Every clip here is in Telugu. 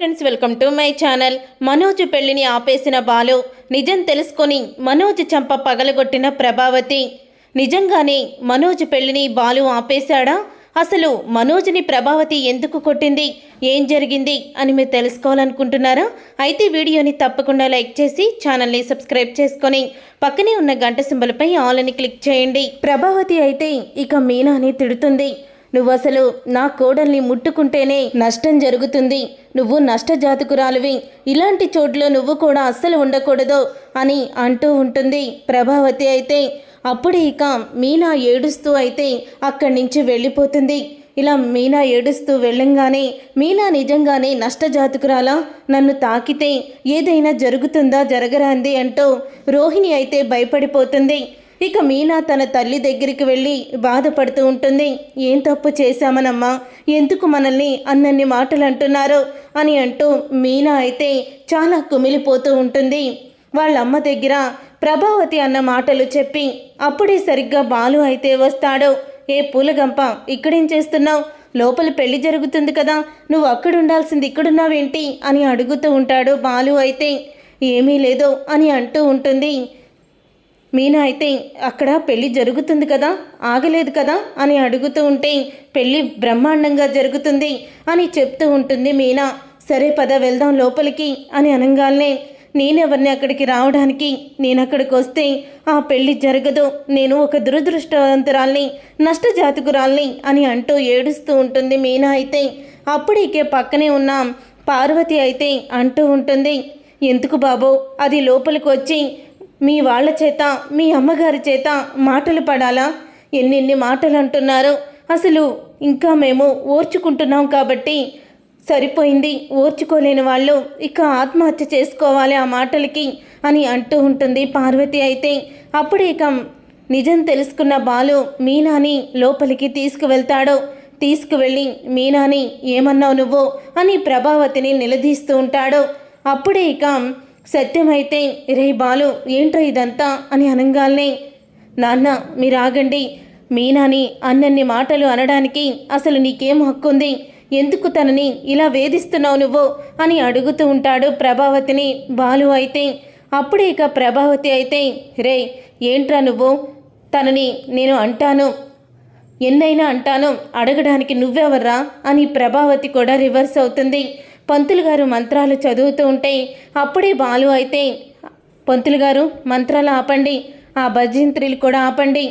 Friends welcome to my channel Manoj పెళ్ళిని ఆపేసిన బాలు నిజం తెలుసుకొని మనోజ్ చంప పగలగొట్టిన ప్రభావతి. నిజంగానే మనోజ్ పెళ్ళిని బాలు ఆపేశాడా? అసలు మనోజ్ని ప్రభావతి ఎందుకు కొట్టింది? ఏం జరిగింది? అని మీరు తెలుసుకోవాలనుకుంటున్నారా? అయితే వీడియోని తప్పకుండా లైక్ చేసి ఛానల్ని సబ్స్క్రైబ్ చేసుకొని పక్కనే ఉన్న గంట సింబల్పై ఆల్ అని క్లిక్ చేయండి. ప్రభావతి అయితే ఇక మీనాని తిడుతుంది. నువ్వు అసలు నా కోడల్ని ముట్టుకుంటేనే నష్టం జరుగుతుంది. నువ్వు నష్టజాతకురాలువి. ఇలాంటి చోట్ల నువ్వు కూడా అస్సలు ఉండకూడదు అని అంటూ ఉంటుంది ప్రభావతి అయితే. అప్పుడు ఇక మీనా ఏడుస్తూ అయితే అక్కడి నుంచి వెళ్ళిపోతుంది. ఇలా మీనా ఏడుస్తూ వెళ్ళంగానే మీనా నిజంగానే నష్టజాతకురాలా? నన్ను తాకితే ఏదైనా జరుగుతుందా జరగరాంది అంటూ రోహిణి అయితే భయపడిపోతుంది. ఇక మీనా తన తల్లి దగ్గరికి వెళ్ళి బాధపడుతూ ఉంటుంది. ఏం తప్పు చేశామనమ్మా? ఎందుకు మనల్ని అన్నన్ని మాటలు అంటున్నారో అని అంటూ మీనా అయితే చాలా కుమిలిపోతూ ఉంటుంది. వాళ్ళ అమ్మ దగ్గర ప్రభావతి అన్న మాటలు చెప్పి అప్పుడే సరిగ్గా బాలు అయితే వస్తాడు? ఏ పూలగంప ఇక్కడేం చేస్తున్నావు? లోపల పెళ్ళి జరుగుతుంది కదా నువ్వు అక్కడ ఉండాల్సింది ఇక్కడున్నావేంటి? అని అడుగుతూ ఉంటాడు బాలు అయితే. ఏమీ లేదు అని అంటూ ఉంటుంది. మీనా అయితే అక్కడ పెళ్ళి జరుగుతుంది కదా? ఆగలేదు కదా? అని అడుగుతూ ఉంటే పెళ్ళి బ్రహ్మాండంగా జరుగుతుంది అని చెప్తూ ఉంటుంది మీనా. సరే పద వెళ్దాం లోపలికి అని అనగానే నేనెవరిని అక్కడికి రావడానికి? నేను అక్కడికి వస్తే ఆ పెళ్ళి జరగదు. నేను ఒక దురదృష్టవంతురాల్ని నష్టజాతకురాల్ని అని అంటూ ఏడుస్తూ ఉంటుంది మీనా అయితే. అప్పుడికే పక్కనే ఉన్న పార్వతి అయితే అంటూ ఉంటుంది ఎందుకు బాబు అది లోపలికి వచ్చి మీ వాళ్ళ చేత మీ అమ్మగారి చేత మాటలు పడాలా? ఎన్నెన్ని మాటలు అంటున్నారు అసలు ఇంకా మేము ఓర్చుకుంటున్నాం కాబట్టి సరిపోయింది. ఓర్చుకోలేని వాళ్ళు ఇక ఆత్మహత్య చేసుకోవాలి ఆ మాటలకి అని అంటూ ఉంటుంది పార్వతి అయితే. అప్పుడు ఇక నిజం తెలుసుకున్న బాలు మీనాని లోపలికి తీసుకువెళ్తాడు. తీసుకువెళ్ళి మీనాని ఏమన్నావు నువ్వు? అని ప్రభావతిని నిలదీస్తూ ఉంటాడు. అప్పుడే ఇక సత్యమైతే రే బాలు ఏంట్రా ఇదంతా? అని అనగానే నాన్న మీరు ఆగండి మీనాని అన్నన్ని మాటలు అనడానికి అసలు నీకేం హక్కుంది? ఎందుకు తనని ఇలా వేధిస్తున్నావు నువ్వు? అని అడుగుతూ ఉంటాడు ప్రభావతిని. బాలు అయితే అప్పుడే ఇక ప్రభావతి అయితే రే ఏంట్రా నువ్వు? తనని నేను అంటాను. ఎన్నైనా అంటాను. అడగడానికి నువ్వెవర్రా? అని ప్రభావతి కూడా రివర్స్ అవుతుంది. పంతులు గారు మంత్రాలు చదువుతూ ఉంటే అప్పుడే బాలు అయితే పంతులు గారు మంత్రాలు ఆపండి ఆ భజంత్రిలు కూడా ఆపండి.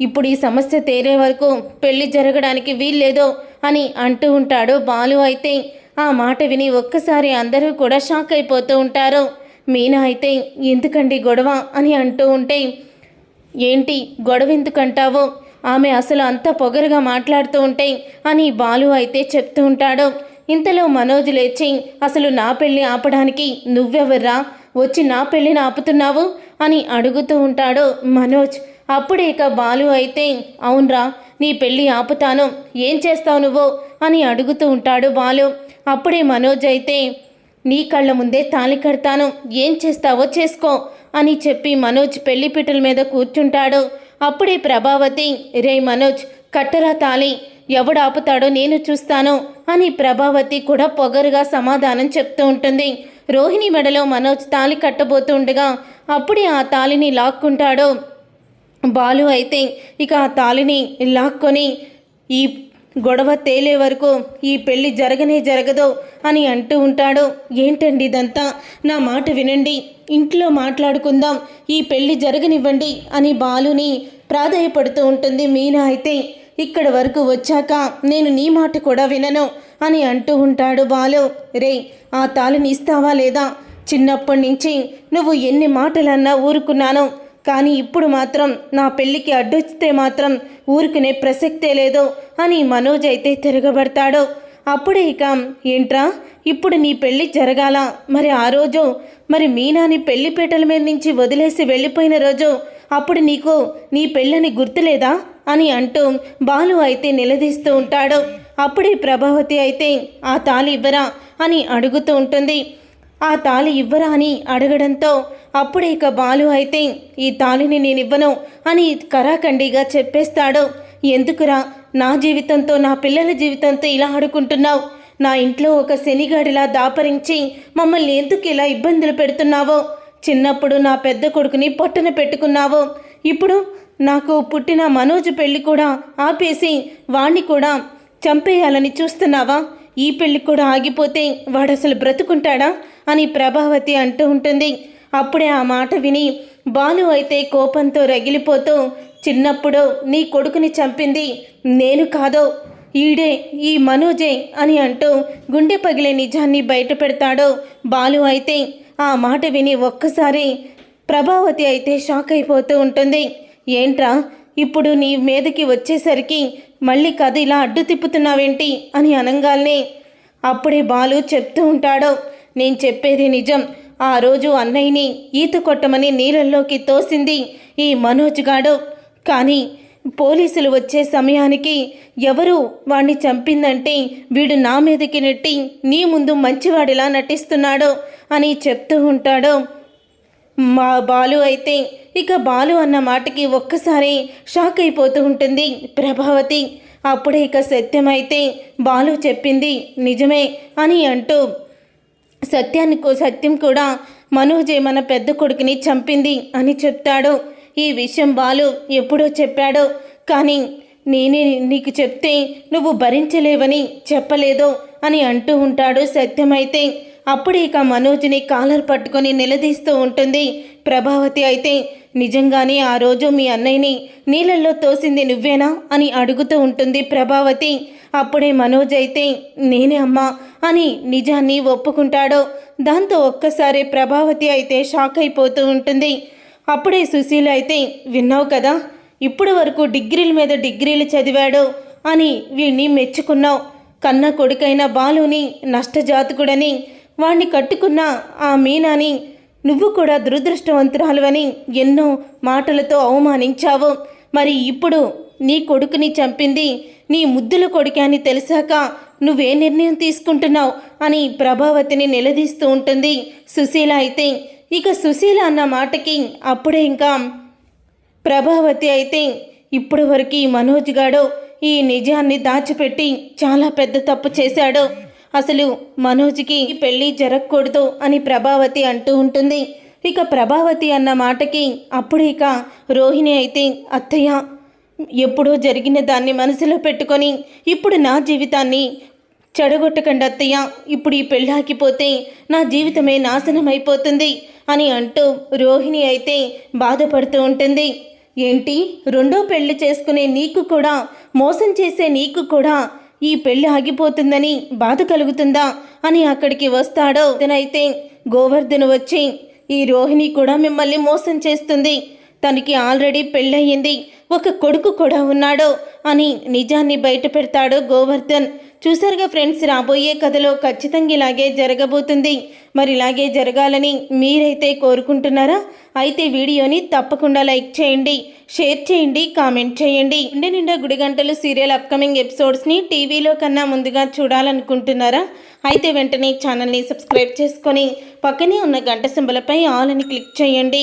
ఇప్పుడు ఈ సమస్య తేరే వరకు పెళ్ళి జరగడానికి వీల్లేదో అని అంటూ ఉంటాడు బాలు అయితే. ఆ మాట విని ఒక్కసారి అందరూ కూడా షాక్ అయిపోతూ ఉంటారు. మీనా అయితే ఎందుకండి గొడవ? అని అంటూ ఉంటే ఏంటి గొడవ ఎందుకంటావు? ఆమె అసలు అంత పొగరుగా మాట్లాడుతూ ఉంటే అని బాలు అయితే చెప్తూ ఉంటాడు. ఇంతలో మనోజ్ లేచి అసలు నా పెళ్ళి ఆపడానికి నువ్వెవర్రా? వచ్చి నా పెళ్ళిని ఆపుతున్నావు? అని అడుగుతూ ఉంటాడు మనోజ్. అప్పుడే ఇక బాలు అయితే అవునరా నీ పెళ్ళి ఆపుతాను. ఏం చేస్తావు నువ్వు? అని అడుగుతూ ఉంటాడు బాలు. అప్పుడే మనోజ్ అయితే నీ కళ్ళ ముందే తాళి కడతాను. ఏం చేస్తావో చేసుకో అని చెప్పి మనోజ్ పెళ్ళిపీటల మీద కూర్చుంటాడు. అప్పుడే ప్రభావతి రే మనోజ్ కట్టరా తాళి. ఎవడు ఆపుతాడో నేను చూస్తాను అని ప్రభావతి కూడా పొగరుగా సమాధానం చెప్తూ ఉంటుంది. రోహిణి మెడలో మనోజ్ తాళి కట్టబోతుండగా అప్పుడే ఆ తాళిని లాక్కుంటాడు. బాలు అయితే ఇక ఆ తాళిని లాక్కొని ఈ గొడవ తేలే వరకు ఈ పెళ్ళి జరగనే జరగదు అని అంటూ ఉంటాడు. ఏంటండి ఇదంతా? నా మాట వినండి. ఇంట్లో మాట్లాడుకుందాం. ఈ పెళ్ళి జరగనివ్వండి అని బాలుని ప్రాధాయపడుతూ ఉంటుంది. మీనా అయితే ఇక్కడ వరకు వచ్చాక నేను నీ మాట కూడా వినను అని అంటూ ఉంటాడు బాలు. రే ఆ తాళిని ఇస్తావా లేదా? చిన్నప్పటి నుంచి నువ్వు ఎన్ని మాటలన్నా ఊరుకున్నాను. కానీ ఇప్పుడు మాత్రం నా పెళ్ళికి అడ్డొచ్చితే మాత్రం ఊరుకునే ప్రసక్తే లేదు అని మనోజ్ అయితే తిరగబడతాడు. అప్పుడే ఇక ఏంట్రా? ఇప్పుడు నీ పెళ్ళి జరగాల. మరి ఆ రోజు మరి మీనాని పెళ్ళిపీటల మీద నుంచి వదిలేసి వెళ్ళిపోయిన రోజు అప్పుడు నీకు నీ పెళ్ళని గుర్తులేదా? అని అంటూ బాలు అయితే నిలదీస్తూ ఉంటాడు. అప్పుడే ప్రభావతి అయితే ఆ తాళి ఇవ్వరా? అని అడుగుతూ ఉంటుంది. ఆ తాళి ఇవ్వరా? అని అడగడంతో అప్పుడే ఇక బాలు అయితే ఈ తాళిని నేను ఇవ్వను అని కరాఖండిగా చెప్పేస్తాడు. ఎందుకురా? నా జీవితంతో నా పిల్లల జీవితంతో ఇలా ఆడుకుంటున్నావు? నా ఇంట్లో ఒక శనిగాడిలా దాపరించి మమ్మల్ని ఎందుకు ఇలా ఇబ్బందులు పెడుతున్నావో? చిన్నప్పుడు నా పెద్ద కొడుకుని పొట్టన పెట్టుకున్నావో. ఇప్పుడు నాకు పుట్టిన మనోజ్ పెళ్ళి కూడా ఆపేసి వాణ్ణి కూడా చంపేయాలని చూస్తున్నావా? ఈ పెళ్ళి కూడా ఆగిపోతే వాడు అసలు బ్రతుకుంటాడా? అని ప్రభావతి అంటూ ఉంటుంది. అప్పుడే ఆ మాట విని బాలు అయితే కోపంతో రగిలిపోతూ చిన్నప్పుడు నీ కొడుకుని చంపింది నేను కాదో ఈడే ఈ మనోజే అని అంటూ గుండె పగిలే నిజాన్ని బయట పెడతాడు బాలు అయితే. ఆ మాట విని ఒక్కసారి ప్రభావతి అయితే షాక్ అయిపోతూ ఉంటుంది. ఏంట్రా? ఇప్పుడు నీ మీదకి వచ్చేసరికి మళ్ళీ కథ ఇలా అడ్డు తిప్పుతున్నావేంటి అని అనగాల్నే. అప్పుడే బాలు చెప్తూ ఉంటాడు నేను చెప్పేది నిజం. ఆ రోజు అన్నయ్యని ఈత కొట్టమని నీళ్ళల్లోకి తోసింది ఈ మనోజ్ గాడు. కానీ పోలీసులు వచ్చే సమయానికి ఎవరు వాణ్ణి చంపిందంటే వీడు నా మీదకి నెట్టి నీ ముందు మంచివాడిలా నటిస్తున్నాడు అని చెప్తూ ఉంటాడు. మా బాలు అయితే ఇక బాలు అన్న మాటకి ఒక్కసారి షాక్ అయిపోతూ ఉంటుంది ప్రభావతి. అప్పుడే ఇక సత్యమైతే బాలు చెప్పింది నిజమే అని అంటూ సత్యాన్ని సత్యం కూడా మనోజే మన పెద్ద కొడుకుని చంపింది అని చెప్తాడు. ఈ విషయం బాలు ఎప్పుడో చెప్పాడు. కానీ నేనే నీకు చెప్తే నువ్వు భరించలేవని చెప్పలేదు అని అంటూ ఉంటాడు సత్యమైతే. అప్పుడే ఇక మనోజ్ని కాలర్ పట్టుకొని నిలదీస్తూ ఉంటుంది. ప్రభావతి అయితే నిజంగానే ఆ రోజు మీ అన్నయ్యని నీళ్ళల్లో తోసింది నువ్వేనా? అని అడుగుతూ ఉంటుంది ప్రభావతి. అప్పుడే మనోజ్ అయితే నేనే అమ్మా అని నిజాన్ని ఒప్పుకుంటాడు. దాంతో ఒక్కసారి ప్రభావతి అయితే షాక్ అయిపోతూ ఉంటుంది. అప్పుడే సుశీల అయితే విన్నావు కదా ఇప్పుడు వరకు డిగ్రీల మీద డిగ్రీలు చదివాడు అని వీణ్ణి మెచ్చుకున్నావు. కన్న కొడుకైన బాలుని నష్టజాతకుడని వాణ్ణి కట్టుకున్న ఆ మీనాని నువ్వు కూడా దురదృష్టవంతురాలువని ఎన్నో మాటలతో అవమానించావు. మరి ఇప్పుడు నీ కొడుకుని చంపింది నీ ముద్దుల కొడుకే అని తెలిసాక నువ్వే నిర్ణయం తీసుకుంటున్నావు అని ప్రభావతిని నిలదీస్తూ ఉంటుంది సుశీల అయితే. ఇక సుశీల అన్న మాటకి అప్పుడే ఇంకా ప్రభావతి అయితే ఇప్పటి వరకు ఈ మనోజ్ గాడు ఈ నిజాన్ని దాచిపెట్టి చాలా పెద్ద తప్పు చేశాడు. అసలు మనోజ్కి పెళ్ళి జరగకూడదు అని ప్రభావతి అంటూ ఉంటుంది. ఇక ప్రభావతి అన్న మాటకి అప్పుడు ఇక రోహిణి అయితే అత్తయ్య ఎప్పుడో జరిగిన దాన్ని మనసులో పెట్టుకొని ఇప్పుడు నా జీవితాన్ని చెడగొట్టకండి అత్తయ్య. ఇప్పుడు ఈ పెళ్ళాకిపోతే నా జీవితమే నాశనం అయిపోతుంది అని అంటూ రోహిణి అయితే బాధపడుతూ ఉంటుంది. ఏంటి? రెండో పెళ్ళి చేసుకునే నీకు కూడా మోసం చేసే నీకు కూడా ఈ పెళ్ళి ఆగిపోతుందని బాధ కలుగుతుందా అని అక్కడికి వస్తాడో అతనైతే గోవర్ధన్ వచ్చి ఈ రోహిణి కూడా మిమ్మల్ని మోసం చేస్తుంది. తనకి ఆల్రెడీ పెళ్ళయింది. ఒక కొడుకు కూడా ఉన్నాడు అని నిజాన్ని బయట పెడతాడు గోవర్ధన్. చూసారుగా ఫ్రెండ్స్ రాబోయే కథలో ఖచ్చితంగా ఇలాగే జరగబోతుంది. మరి ఇలాగే జరగాలని మీరైతే కోరుకుంటున్నారా? అయితే వీడియోని తప్పకుండా లైక్ చేయండి షేర్ చేయండి కామెంట్ చేయండి. ఇండి నిండా గుడి గంటలు సీరియల్ అప్కమింగ్ ఎపిసోడ్స్ని టీవీలో కన్నా ముందుగా చూడాలనుకుంటున్నారా? అయితే వెంటనే ఛానల్ని సబ్స్క్రైబ్ చేసుకొని పక్కనే ఉన్న గంట సింబలపై ఆల్ అని క్లిక్ చేయండి.